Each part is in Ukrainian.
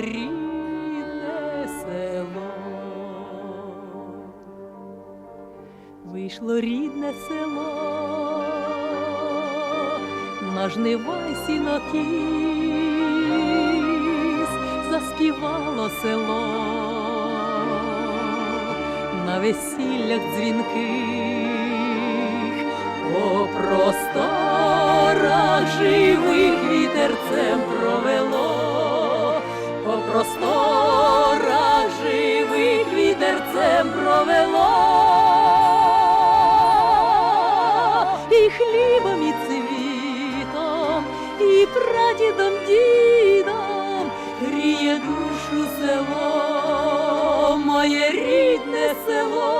рідне село. Вийшло рідне село, на жнива й сінокіс, заспівало село, на весіллях дзвінких, по просторах по просторах живих вітерцем провело, і хлібом, і цвітом, і прадідом, дідом гріє душу село, моє рідне село,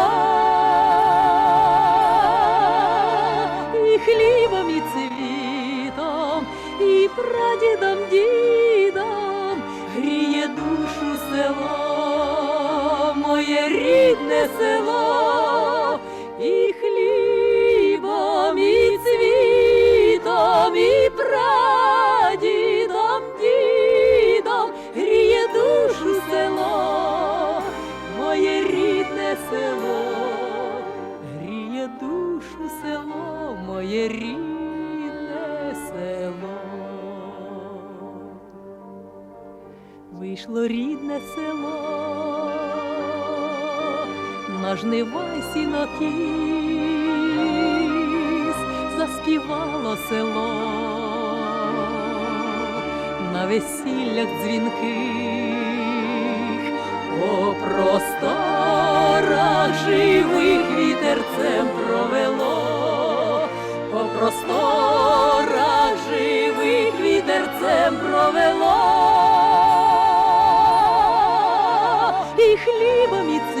жнива й сінокіс заспівало село, на весіллях дзвінких по просторах живих вітерцем провело, по просторах живих вітерцем провело, і хлібом, і цвітом,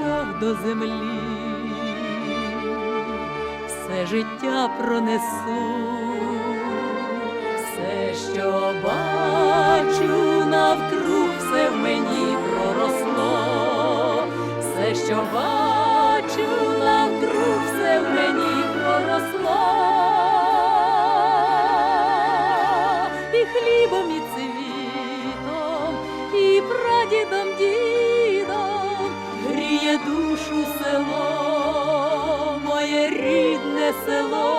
я до землі, все життя пронесу, все, що бачу навкруг, все в мені проросло, все, що бачу навкруг, все в мені проросло, душу село, моє рідне село,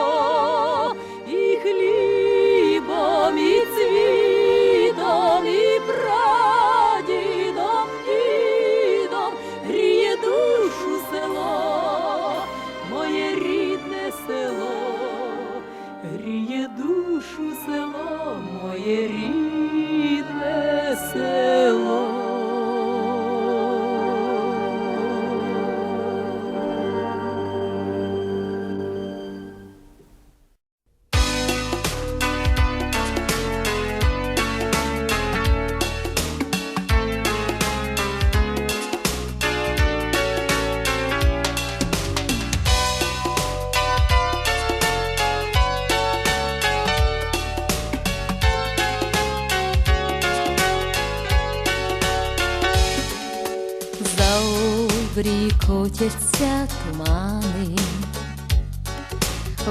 обрій котяться тумани,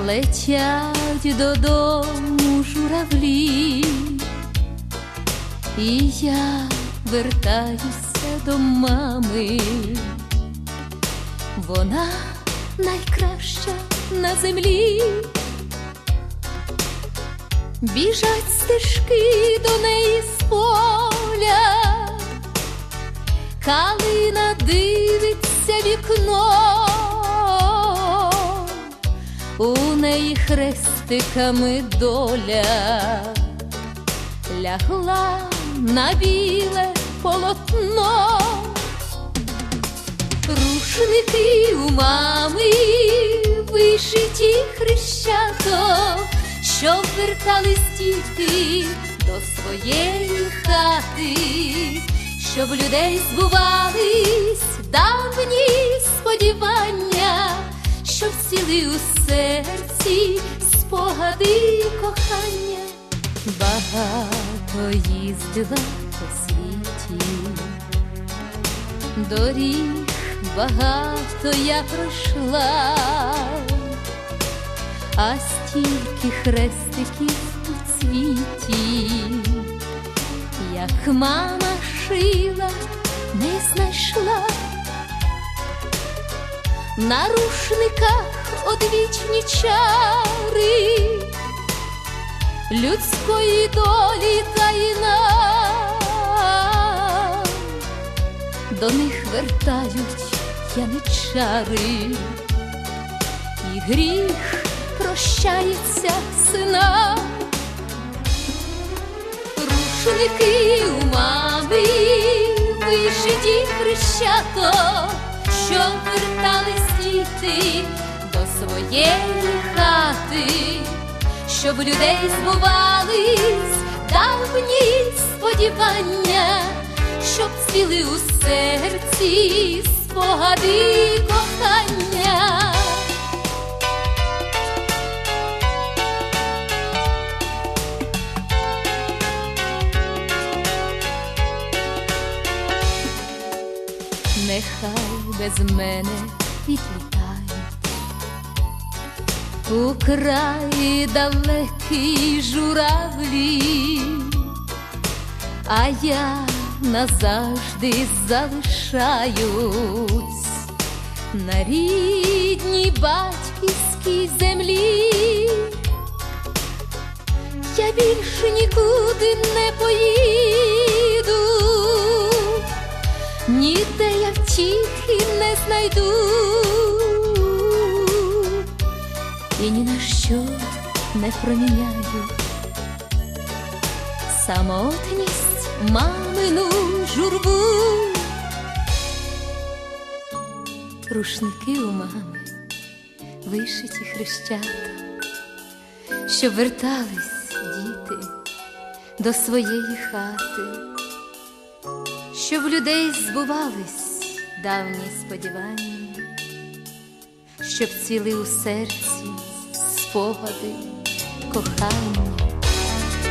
летять додому журавлі, і я вертаюся до мами, вона найкраща на землі. Біжать стежки до неї з поля. Калина дивиться вікно, у неї хрестиками доля лягла на біле полотно, рушники у мами вишиті хрещато, що вертались діти до своєї хати щоб людей збувались давні сподівання, щоб сіли у серці спогади кохання, багато їздила по світі, доріг багато я пройшла, а стільки хрестиків у цвіті як мама шила, не знайшла на рушниках одвічні чари. Людської долі таїна, до них вертають яничари, і гріх прощається сина рушники у мами, вишиті хрещато, що вертались діти до своєї хати, щоб людей збувались давні сподівання, щоб цвіли у серці спогади кохання. Нехай без мене відлітають у краї далекий журавлі, а я назавжди залишаюсь на рідній батьківській землі. Я більше нікуди не поїду, і ні на що не проміняю самотність мамину журбу. Рушники у мами, вишиті хрещата, щоб вертались діти до своєї хати, щоб людей збувались давні сподівання, щоб цвіли у серці спогади кохання.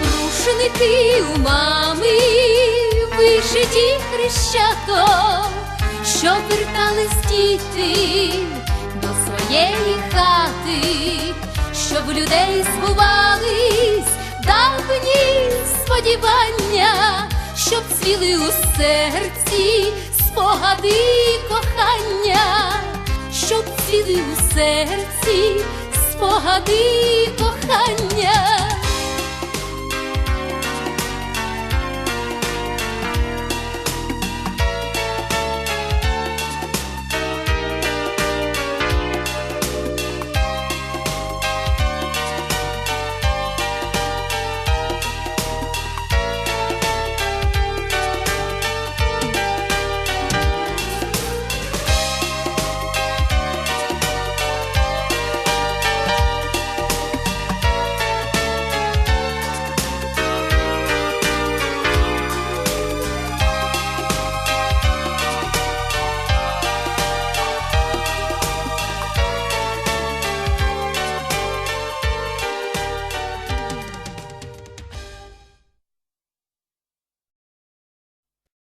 Рушники у мами, вишиті хрещатом, щоб вертались діти до своєї хати, щоб людей збувались давні сподівання, щоб цвіли у серці спогади кохання, щоб цвіли у серці спогади кохання.